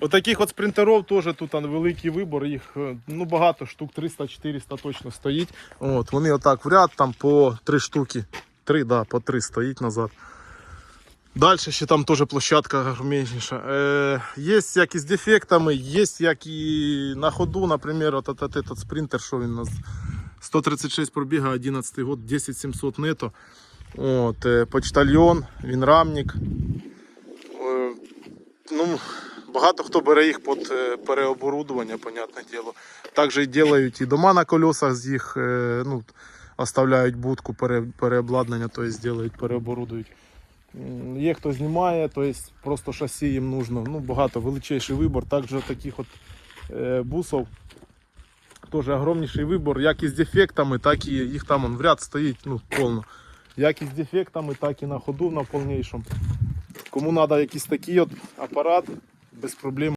Отаких от спринтерів теж тут великий вибор. Їх е, ну, багато, штук 300-400 точно стоїть. От, вони отак в ряд, там по 3 штуки. 3, да, по 3 стоїть назад. Далі ще там теж площадка гармежніша. Е, є як і з дефектами, є як і на ходу, наприклад, от, от, от, этот спринтер, що він у нас 136 пробіга, 11 год, 10700 нето. От, е, почтальйон, він рамник. Е, ну, багато хто бере їх під е, переоборудування, понятне діло. Також і роблять і дома на колесах з їх, е, ну, оставляють будку пере, переобладнання, тобто роблять, переоборудують. Є хто знімає, тобто просто шасі їм нужно. Ну, багато, величайший вибор. Також таких от е, бусов. Теж огромніший вибор, як і з дефектами, так і їх там он в ряд стоїть ну, повно. Як і з дефектами, так і на ходу на повнішому. Кому треба якийсь такий от апарат, без проблем